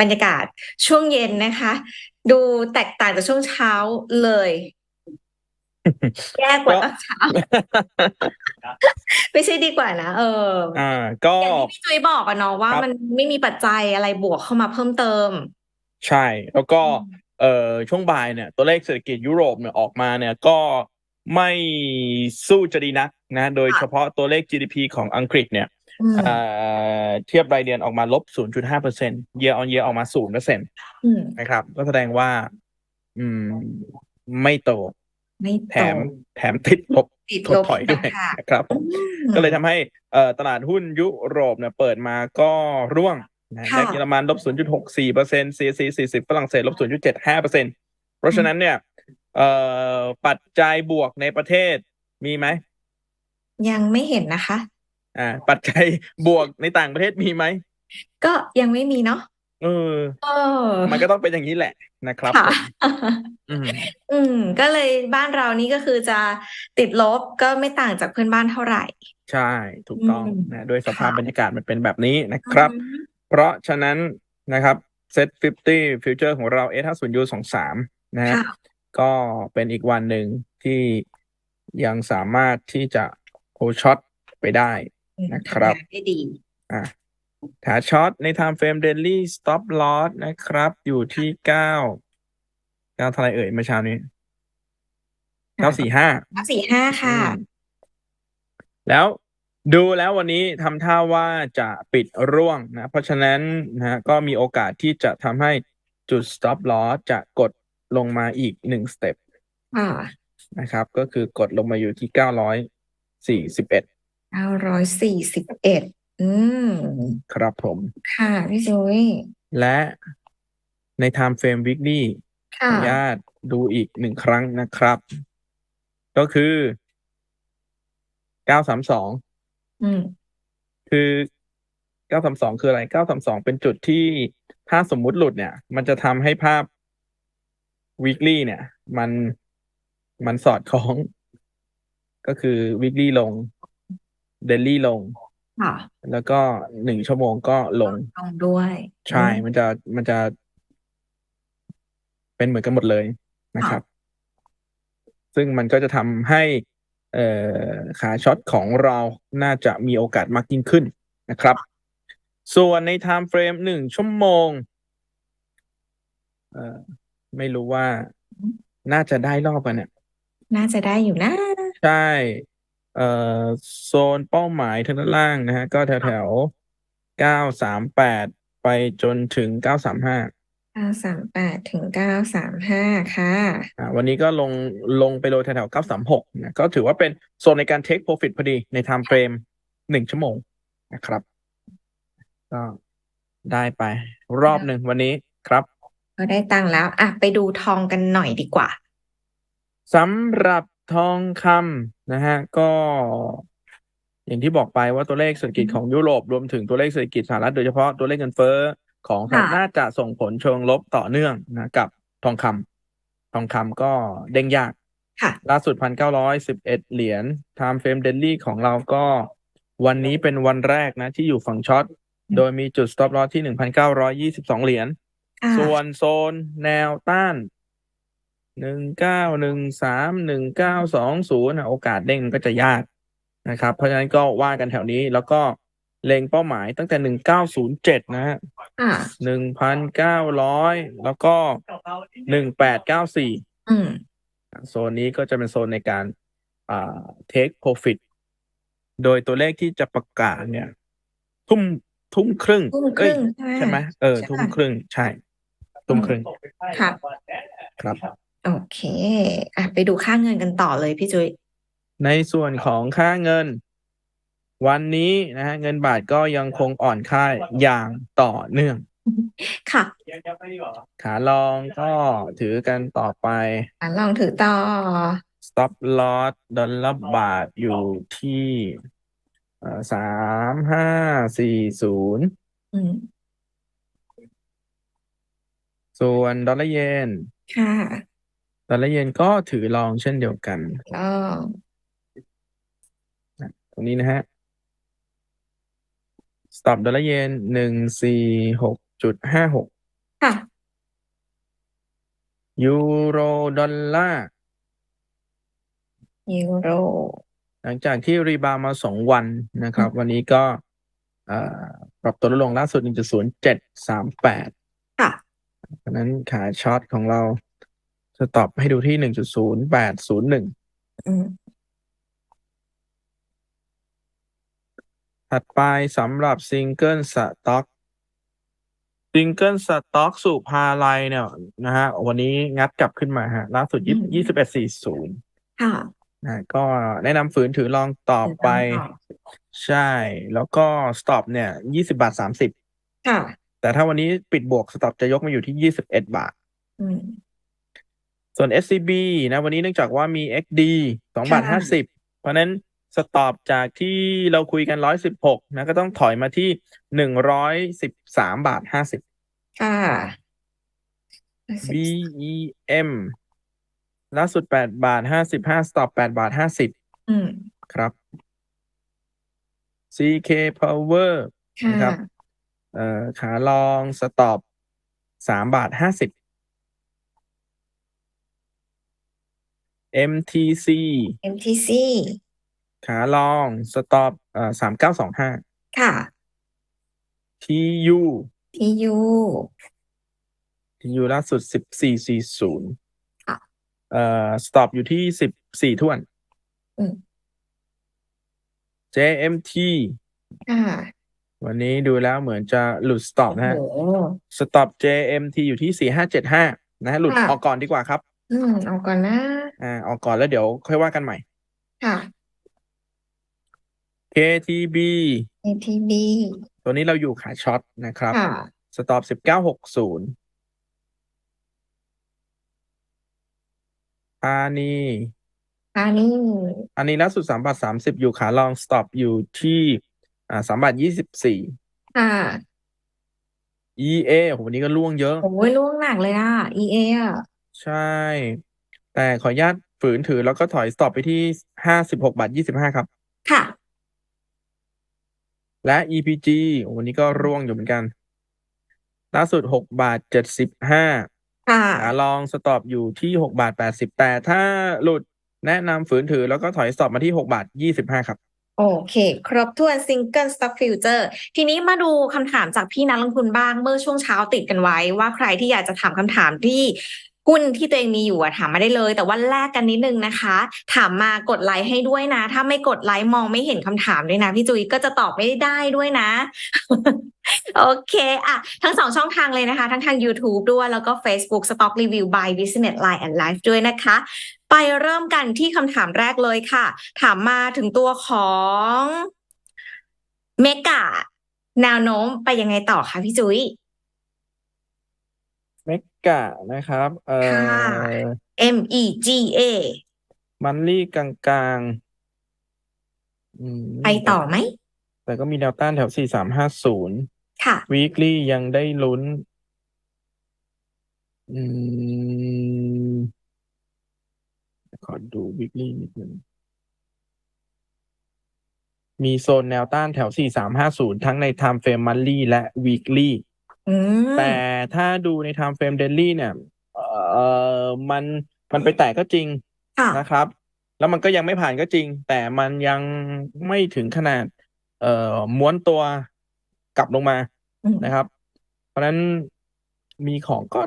บรรยากาศช่วงเย็นนะคะ ดูแตกต่างจากช่วงเช้าเลยแย่กว่าตอนเช้า ไม่ใช่ดีกว่านะ เออ อ่า ก็อย่างที่พี่จุ้ยบอกอะเนาะว่าครับมันไม่มีปัจจัยอะไรบวกเข้ามาเพิ่มเติม ใช่ แล้วก็ เอ่อช่วงบ่ายเนี่ย ตัวเลขเศรษฐกิจยุโรปเนี่ยออกมาเนี่ยก็ไม่สู้จะดีนักนะ โดยค่ะเฉพาะตัวเลข GDP ของอังกฤษเนี่ยอืม เอ่อเทียบรายเดือนออกมาลบ 0.5% year on year ออกมา 0%นอืมะครับ ก็แสดงว่า อืม ไม่โต ไม่แถโตมแถมติดลบติดถดลบถอยด้วยค่ะนะครับผมก็เลยทำให้เอ่อตลาดหุ้นยุโรปเนี่ยเปิดมาก็ร่วงนะค่ะในเยอรมันลบ 0.64เปอร์เซ็นต์ CAC 40 ฝรั่งเศสลบ 0.75เปอร์เซ็นต์เพราะฉะนั้นเนี่ยเอ่อปัจจัยบวกในประเทศมีไหม ยังไม่เห็นนะคะ อ่า ปัจจัยบวกในต่างประเทศมีไหม ก็ยังไม่มีเนาะเออ เออ มันก็ต้องเป็นอย่างนี้แหละนะครับค่ะผมอืมอืม ก็เลยบ้านเรานี่ก็คือจะติดลบก็ไม่ต่างจากเพื่อนบ้านเท่าไหร่ ใช่ ถูกต้องอืมนะโดยสภาพค่ะ บรรยากาศมันเป็นแบบนี้นะครับ อืมเพราะฉะนั้นนะครับเซ็ต50ฟิวเจอร์ของเรา S50U 23 นะฮะ ค่ะ ก็เป็นอีกวันหนึ่งที่ยังสามารถที่จะโฮช็อตไปได้ นะครับทำงานได้ดีอะถาช็อตใน time frame daily stop loss นะครับ อยู่ที่เก้าเก้าเท่าไหรเอ่ยเมื่อเช้านี้เก้าสี่ห้านับสี่ห้าค่ะอืมแล้วดูแล้ววันนี้ทำท่าว่าจะปิดร่วงนะ เพราะฉะนั้นนะฮะก็มีโอกาสที่จะทำให้จุด stop loss จะกดลงมาอีกหนึ่งสเต็ปค่ะนะครับ ก็คือกดลงมาอยู่ที่เก้าร้อยสี่สิบเอ็ด เก้าร้อยสี่สิบเอ็ดอืม ครับผม ค่ะ พี่จุ้ยและใน time frame weekly ขอค่ะ อนุญาตดูอีกหนึ่งครั้งนะครับ ก็คือเก้าสามสอง อืม คือเก้าสามสองคืออะไรเก้าสามสองเป็นจุดที่ถ้าสมมุติหลุดเนี่ย มันจะทำให้ภาพ weekly เนี่ย มันมันสอดคล้อง ก็คือ weekly ลง daily ลง ค่ะแล้วก็หนึ่งชั่วโมงก็ลงลงด้วยใช่ มันจะมันจะ เป็นเหมือนกันหมดเลยนะครับ ซึ่งมันก็จะทำให้ เอ่อขาช็อตของเราน่าจะมีโอกาสมากยิ่งขึ้นนะครับ ส่วนใน time frame หนึ่งชั่วโมง เอ่อไม่รู้ว่าน่าจะได้รอบกันเนี่ย น่าจะได้อยู่นะ ใช่ เอ่อโซนเป้าหมายทางด้านล่างนะฮะ ก็แถวแถวเก้าสามแปดไปจนถึงเก้าสามห้าเก้าสามแปดถึงเก้าสามห้าค่ะ อ่าวันนี้ก็ลงลงไปโดยแถวๆ936นะก็ถือว่าเป็นโซนในการ take profit พอดีใน time frame หนึ่งชั่วโมงนะครับ ก็ได้ไป รอบหนึ่งวันนี้ครับก็ได้ตังค์แล้ว อะ ไปดูทองกันหน่อยดีกว่าสำหรับทองคำ นะฮะก็อย่างที่บอกไปว่าตัวเลขเศรษฐกิจของยุโรปรวมถึงตัวเลขเศรษฐกิจสหรัฐโดยเฉพาะตัวเลขเงินเฟ้อของสหรัฐค่ะน่าจะส่งผลเชิงลบต่อเนื่องนะกับทองคำทองคำก็เด้งยากค่ะล่าสุดพันเก้าร้อยสิบเอ็ดเหรียญ time frame daily ของเราก็วันนี้เป็นวันแรกนะ ที่อยู่ฝั่งช็อตอืมโดยมีจุด stop loss ที่หนึ่งพันเก้าร้อยยี่สิบสองเหรียญค่ะส่วนโซนแนวต้าน หนึ่งเก้าหนึ่งสามหนึ่งเก้าสองศูนย์โอกาสเด้งมันก็จะยากนะครับ เพราะฉะนั้นก็ว่ากันแถวนี้แล้วก็เล็งเป้าหมายตั้งแต่หนึ่งเก้าศูนย์เจ็ดนะฮะค่ะหนึ่งพันเก้าร้อยแล้วก็หนึ่งแปดเก้าสี่อืมโซนนี้ก็จะเป็นโซนในการอ่า take profit โดยตัวเลขที่จะประกาศเนี่ย ทุ่มทุ่มครึ่งทุ่มครึ่งเอ้ยใช่ใช่ไหไหมมเออ ใช่ ทุ่มครึ่งใช่ ทุ่มครึ่งค่ะครับ โอเคอะไปดูค่าเงินกันต่อเลยพี่จุ้ยในส่วนของค่าเงิน วันนี้นะฮะเงินบาทก็ยังคงอ่อนค่าอย่างต่อเนื่อง ค่ะขาลองก็ถือกันต่อไป อะลองถือต่อ stop loss ดอลลาร์บาทอยู่ที่สามห้าสี่ศูนย์อืมส่วนดอลลาร์เยนค่ะ ดอลลาร์เยนก็ถือลองเช่นเดียวกันลอง ตรงนี้นะฮะ stop ดอลลาร์เยนหนึ่งสี่หกจุดห้าหกค่ะ ยูโรดอลลาร์ยูโร หลังจากที่รีบาวด์มาสองวันนะครับ วันนี้ก็เอ่อปรับตัวลดลงล่าสุด1.0738ค่ะ เพราะฉะนั้นขาช็อตของเรา จะตอบให้ดูที่1.0801อืมถัดไปสำหรับซิงเกิลสต็อกซิงเกิลสต็อกสุภาลัยเนี่ยนะฮะวันนี้งัดกลับขึ้นมาฮะล่าสุดยี่สิบเอ็ดสี่ศูนย์ค่ะนะก็แนะนำฝืนถือลองต่อไป ใช่ แล้วก็สต็อปเนี่ยยี่สิบาทสามสิบค่ะ แต่ถ้าวันนี้ปิดบวกสต็อปจะยกมาอยู่ที่ยี่สิบเอ็ดบาทอืม ส่วน SCB นะ วันนี้เนื่องจากว่ามี XD สองบาทค่ะห้าสิบเพราะฉะนั้นสต็อปจากที่เราคุยกันร้อยสิบหกนะก็ต้องถอยมาที่หนึ่งร้อยสิบสามบาทห้าสิบค่ะ BEM ล่าสุดแปดบาทห้าสิบห้าสต็อปแปดบาทห้าสิบอืมครับ CK Power ค่ะนะครับ เอ่อขาลองสต็อปสามบาทห้าสิบ MTC MTC ขาลองสต็อปเอ่อสามเก้าสองห้า ค่ะ TU TU TU ล่าสุดสิบสี่สี่ศูนย์ค่ะ เอ่อสต็อปอยู่ที่สิบสี่ถ้วน อืม JMT ค่ะวันนี้ดูแล้วเหมือนจะหลุดสต็อปนะฮะ โอ้โห สต็อป JMT อยู่ที่สี่ห้าเจ็ดห้านะฮะหลุดค่ะ ออกก่อนดีกว่าครับ อืม เอาก่อนนะ อ่าออกก่อนแล้วเดี๋ยวค่อยว่ากันใหม่ ค่ะ KTB ATB ตัวนี้เราอยู่ขาช็อตนะครับ ค่ะ สต็อปสิบเก้าหกศูนย์อานีอันนี้อันนี้ล่าสุดสามบาทสามสิบอยู่ขาลองสต็อปอยู่ที่อ่าสามบาทยี่สิบสี่ ค่ะ EA โหวันนี้ก็ล่วงเยอะ โอ้ยล่วงหนักเลยอะ EA อะ ใช่ แต่ขออนุญาตฝืนถือแล้วก็ถอยสต็อปไปที่ห้าสิบหกบาทยี่สิบห้าครับ ค่ะ และ EPG โอ้วันนี้ก็ร่วงอยู่เหมือนกัน ล่าสุดหกบาทเจ็ดสิบห้าค่ะขาลองสต็อปอยู่ที่หกบาทแปดสิบแต่ถ้าหลุดแนะนำฝืนถือแล้วก็ถอยสต็อปมาที่หกบาทยี่สิบห้าครับ โอเค ครบถ้วน Single Stock Future ทีนี้มาดูคำถามจากพี่นักลงทุนบ้างเมื่อช่วงเช้าติดกันไว้ ว่าใครที่อยากจะถามคำถามที่ หุ้นที่ตัวเองมีอยู่อะถามมาได้เลย แต่ว่าแลกกันนิดนึงนะคะ ถามมากดไลค์ให้ด้วยนะ ถ้าไม่กดไลค์มองไม่เห็นคำถามด้วยนะ พี่จุ้ยก็จะตอบไม่ได้ด้วยนะ โอเคอะทั้งสองช่องทางเลยนะคะ ทั้งทาง YouTube ด้วยแล้วก็ Facebook Stock Review by Business Line and Life ด้วยนะคะ ไปเริ่มกันที่คำถามแรกเลยค่ะ ถามมาถึงตัวของเมกาแนวโน้มไปยังไงต่อคะพี่จุ้ย กะนะครับ เอ่ค่ะ อ M E G A มันลี่กลางๆ อืมไปต่อไหม แต่ก็มีแนวต้านแถวสี่สามห้าศูนย์ค่ะ weekly ยังได้ลุ้น อืม ขอดู weekly นิดนึงมีโซนแนวต้านแถว4350ทั้งใน time frame monthly และ weekly อืม แต่ถ้าดูใน time frame daily เนี่ย เอ่อ มัน มันไปแตะก็จริงค่ะ นะครับ แล้วมันก็ยังไม่ผ่านก็จริง แต่มันยังไม่ถึงขนาด เอ่อ ม้วนตัวกลับลงมาอืมนะครับ เพราะฉะนั้นมีของก็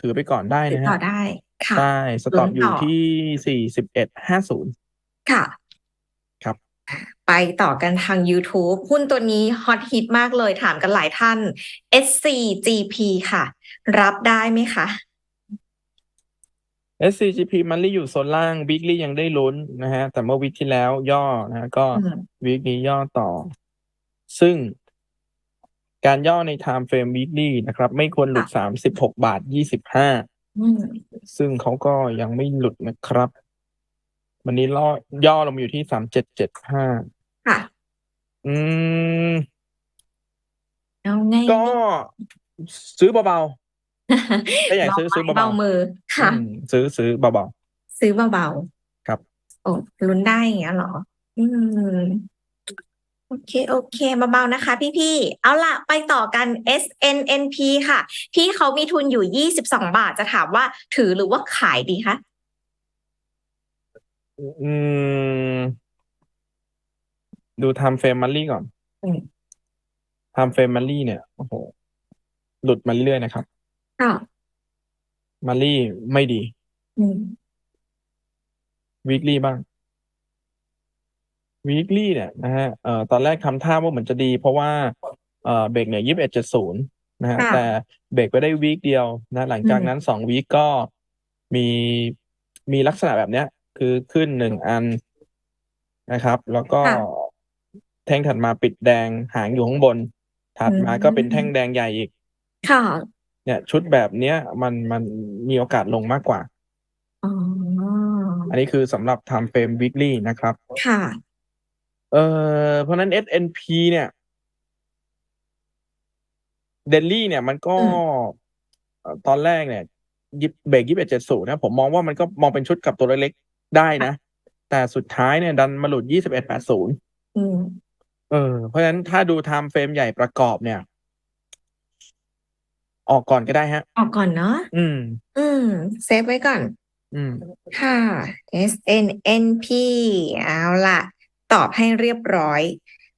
ถือไปก่อนได้ติดนะต่อฮะได้ค่ะใช่สต็อปลุ้นอยู่ต่อที่4150ค่ะครับ ไปต่อกันทาง YouTube หุ้นตัวนี้ฮอตฮิตมากเลยถามกันหลายท่าน SCGP ค่ะ รับได้ไหมคะ SCGP มันลี่อยู่โซนล่าง weekly ยังได้ลุ้นนะฮะ แต่เมื่อวีคที่แล้วย่อนะฮะก็อืมวีคนี้ย่อต่อ ซึ่งการย่อใน time frame weekly นะครับ ไม่ควรหลุด36บาท25อืมซึ่งเขาก็ยังไม่หลุดนะครับ วันนี้ล่อย่อลงมาอยู่ที่3775ค่ะ อืม เอาไงก็ ซื้อเบาๆถ้าอยากซื้อซื้อเบาเบาๆมือๆค่ะอืมซื้อซื้อเบาซื้อเบาๆครับ ๆโอ้ลุ้นได้อย่างเงี้ยเหรอ อืม โอเค โอเคเบาๆนะคะ พี่ๆ เอาล่ะ ไปต่อกัน SNNP ค่ะ พี่เขามีทุนอยู่22บาทจะถามว่าถือหรือว่าขายดีคะ อืม ดูไทม์เฟรมมันลี่ก่อนอืมไทม์เฟรมมันลี่เนี่ยโอ้โหหลุดมาเรื่อยๆนะครับค่ะมันลี่ไม่ดีอืมวีคลี่บ้างวีคลี่เนี่ยนะฮะเอ่อตอนแรกทำท่าว่าเหมือนจะดี เพราะว่าเอ่อเบรกเนี่ยยี่สิบเอ็ดจุดศูนย์นะฮะค่ะแต่เบรกไปได้วีคเดียวนะ หลังจากอืม นั้นสองวีคก็มีมีลักษณะแบบเนี้ย คือขึ้นหนึ่งอันนะครับ แล้วก็ค่ะ แท่งถัดมาปิดแดงหางอยู่ข้างบน ถัดมาก็เป็นแท่งอืมแดงใหญ่อีก ค่ะ เนี่ยชุดแบบเนี้ยมันมันมีโอกาสลงมากกว่า อ๋อ อันนี้คือสำหรับ time frame weekly นะครับ ค่ะ เอ่อเพราะฉะนั้น S&P เนี่ย เดลลี่เนี่ยมันก็อืม เอ่อตอนแรกเนี่ยยิบเบรกยี่สิบเอ็ดเจ็ดศูนย์นะผมมองว่ามันก็มองเป็นชุดกับตัวเล็กๆได้นะ แต่สุดท้ายเนี่ย ดันมาหลุดยี่สิบเอ็ดแปดศูนย์อืม เออ เพราะฉะนั้นถ้าดู time frame ใหญ่ประกอบเนี่ย ออกก่อนก็ได้ฮะ ออกก่อนเนาะ อืม อืม เซฟไว้ก่อน อืม ค่ะ SNNP เอาล่ะ ตอบให้เรียบร้อย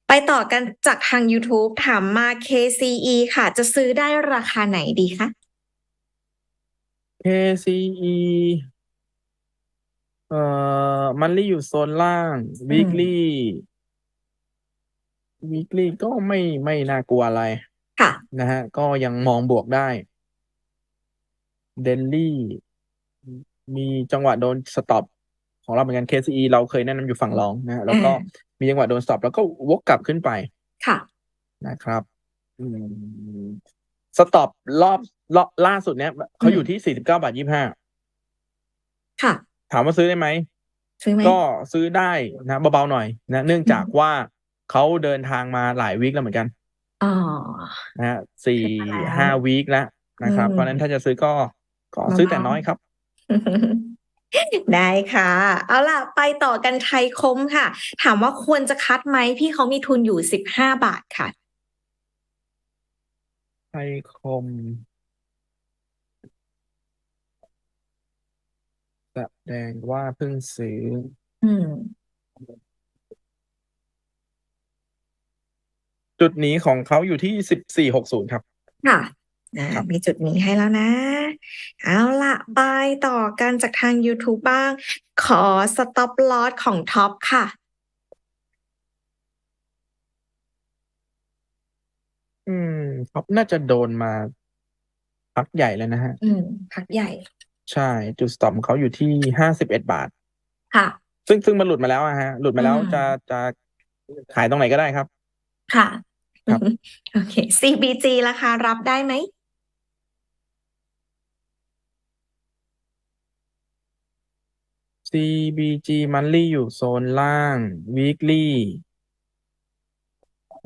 ไปต่อกันจากทาง YouTube ถามมา KCE ค่ะ จะซื้อได้ราคาไหนดีคะ KCE เอ่อ มันลี่อยู่โซนล่าง weekly weekly ก็ไม่ไม่น่ากลัวอะไรค่ะ นะฮะ ก็ยังมองบวกได้เดลลี่มีจังหวะโดนสต็อปของเราเหมือนกัน KCE เราเคยแนะนำอยู่ฝั่งรองนะฮะแล้วก็อ่มีจังหวะโดนสต็อปแล้วก็วกกลับขึ้นไปค่ะ นะครับอืมสต็อปรอบรอบล่าสุดเนี้ยเขาอยู่ที่สี่สิบเก้าบาทยี่ห้าค่ะ ถามว่าซื้อได้ไหม ซื้อไหมก็ซื้อได้นะเบาๆหน่อยนะ เนื่องจากว่า เขาเดินทางมาหลายวีคแล้วเหมือนกันอ๋อนะฮะสี่ขึ้นมาแล้วห้าวีคแล้วนะครับอืมเพราะฉะนั้นถ้าจะซื้อก็ก็ซื้อแต่เบาๆน้อยครับ ได้ค่ะ เอาล่ะ ไปต่อกันไทยคมค่ะ ถามว่าควรจะคัดไหมพี่เขามีทุนอยู่สิบห้าบาทค่ะ ไทยคมแสดงว่าเพิ่งซื้อ อืม จุดนี้ของเขาอยู่ที่สิบสี่หกศูนย์ครับ ค่ะอ่ามีจุดนี้ให้แล้วนะ เอาล่ะไปต่อกันจากทาง YouTube บ้าง ขอ stop loss ของท็อปค่ะ อืมท็อปน่าจะโดนมา พักใหญ่แล้วนะฮะ อืม พักใหญ่ ใช่ จุดสต็อปของเขาอยู่ที่ห้าสิบเอ็ดบาท ค่ะ ซึ่งซึ่งมันหลุดมาแล้วอะฮะ หลุดมาแล้วอืมจะจะขายตรงไหนก็ได้ครับ ค่ะ ครับ โอเค CBG ราคารับได้ไหม CBG monthly อยู่โซนล่าง weekly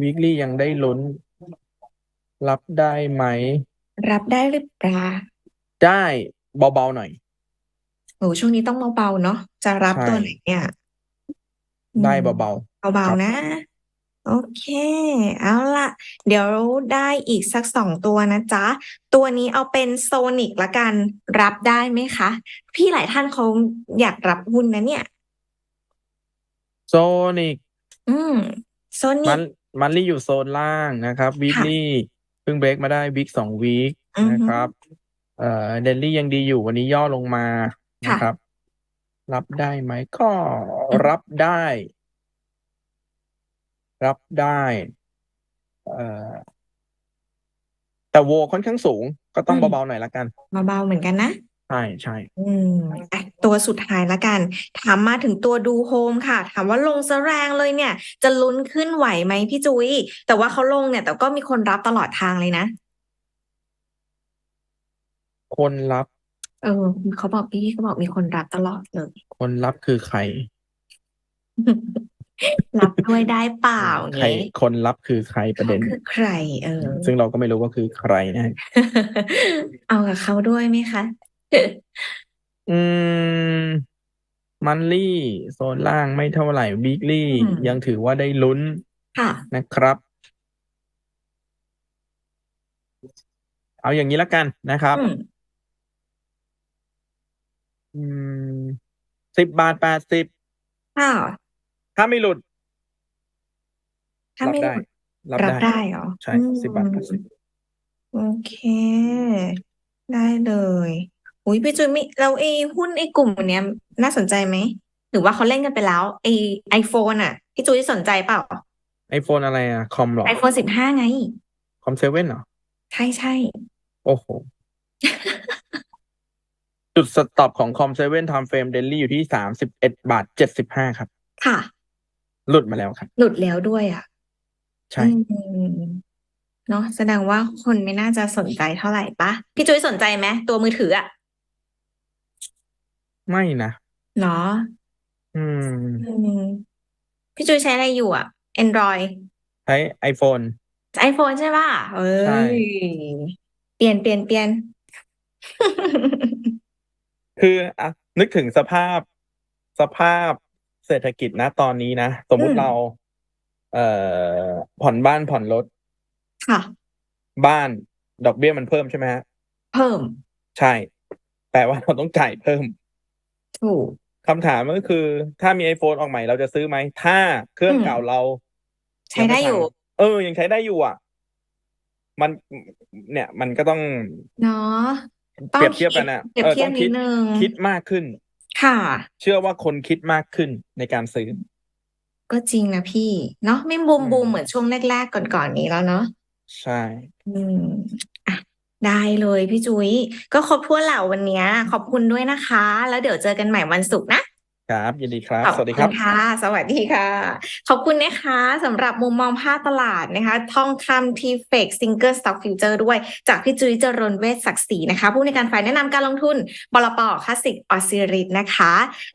weekly ยังได้ลุ้น รับได้ไหม รับได้หรือเปล่าได้เบาๆหน่อย โอ้ช่วงนี้ต้องเบาๆเนาะจะรับใช่ ตัวไหนเนี่ยอืได้มเบาเบาครับๆนะ โอเค เอาล่ะเดี๋ยวได้อีกสักสองตัวนะจ๊ะ ตัวนี้เอาเป็นโซนิกละกันรับได้ไหมคะ พี่หลายท่านเขาอยากรับหุ้นนะเนี่ยๆ Sonic อืมโซนิมัก นมันลี่อยู่โซนล่างนะครับค่ะ weekly เพิ่งเบรกมาได้วีคสองวีคอือฮึนะครับเอ่อเดลี่ยังดีอยู่วันนี้ย่อลงมาค่ะนะครับ รับได้ไหมก็รับได้ รับได้เอ่อแต่โวค่อนข้างสูง ก็ต้องอืม เบาๆหน่อยละกันเบาๆเหมือนกันนะ ใช่ใช่ อืมอะตัวสุดท้ายละกัน ถามมาถึงตัวดูโฮมค่ะ ถามว่าลงซะแรงเลยเนี่ย จะลุ้นขึ้นไหวไหมพี่จุ้ยแต่ว่าเขาลงเนี่ย แต่ก็มีคนรับตลอดทางเลยนะ คนรับเออเขาบอกพี่เขาบอกมีคนรับตลอดเลย คนรับคือใคร รับด้วยได้เปล่าใครเงี้ยคนรับคือใครประเด็นเขาคือใคร เออ ซึ่งเราก็ไม่รู้ว่าคือใครนะฮะเอากับเขาด้วยไหมคะ อืมมันลี่โซนล่างไม่เท่าไหร่วีคลี่อืม ยังถือว่าได้ลุ้นค่ะ นะครับ เอาอย่างนี้แล้วกันนะครับ อืมอืมสิบบาทแปดสิบค่ะ ถ้าไม่หลุด ถ้ารับไม่ได้รับรับได้ได้เหรอใช่อืสิบบาทแปดสิบมโอเค ได้เลยอุ้ยพี่จุ้ยมีเราไอ้หุ้นไอ้กลุ่มเนี้ยน่าสนใจไหม หรือว่าเขาเล่นกันไปแล้วไอ้ไอโฟนอะ พี่จุ้ยสนใจเปล่าไอโฟนอะไรอะ คอมเหรอ ไอโฟนสิบห้าไง คอมเซเว่นเหรอ ใช่ใช่โอ้โห จุดสต็อปของคอมเซเว่นไทม์เฟรมเดลี่อยู่ที่สามสิบเอ็ดบาทเจ็ดสิบห้าครับ ค่ะ หลุดมาแล้วครับ หลุดแล้วด้วยอะใช่ อืมเนาะแสดงว่าคนไม่น่าจะสนใจเท่าไหร่ปะพี่จุ้ยสนใจไหมตัวมือถืออะไม่นะเหรอ อืม อืมพี่จุ้ยใช้อะไรอยู่อะ Android ใช้ iPhone ไอโฟนใช่ป่ะเอ้ใช่ ยเปลี่ยนเปลี่ยนเปลี่ยน คืออะนึกถึงสภาพสภาพ เศรษฐกิจนะตอนนี้นะ สมมุอืติมเรา เอ่อผ่อนบ้านผ่อนรถค่ะ บ้านดอกเบี้ยมันเพิ่มใช่ไหมฮะเพิ่ม ใช่ แปลว่าเราต้องจ่ายเพิ่ม ถูก คำถามก็คือ ถ้ามี iPhone ออกใหม่เราจะซื้อไหม ถ้าเครื่องอืม เก่าเราใช้ได้อยู่เออ ยังใช้ได้อยู่อะ มันเนี่ย มันก็ต้องเนาะต้อเปรีงยบเทียบคิกัดนอะเปรียบเออเทียต้บองนิคิดดนึง คิดมากขึ้น ค่ะ เชื่อว่าคนคิดมากขึ้นในการซื้อ ก็จริงนะพี่ เนาะไม่บูมอืมบูมเหมือนช่วงแรก ๆ ก่อนๆนี้แล้วเนาะ ใช่ อืมอะได้เลยพี่จุ้ยก็ครบถ้วนแล้ววันเนี้ย ขอบคุณด้วยนะคะ แล้วเดี๋ยวเจอกันใหม่วันศุกร์นะ ครับ ยินดีครับขอบสวัสดีคุครัณบค่ะ สวัสดีค่ะ ขอบคุณนะคะสำหรับมุมมองภาพตลาดนะคะ ทองคำทีเฟกซิงเกิลสต็อกฟิวเจอร์ด้วย จากพี่จุ้ยเจริญเวชศักดิ์ศรีนะคะ ผู้ในวยการฝ่ายแนะนำการลงทุนบลปคลาสสิกออสซิริตนะคะ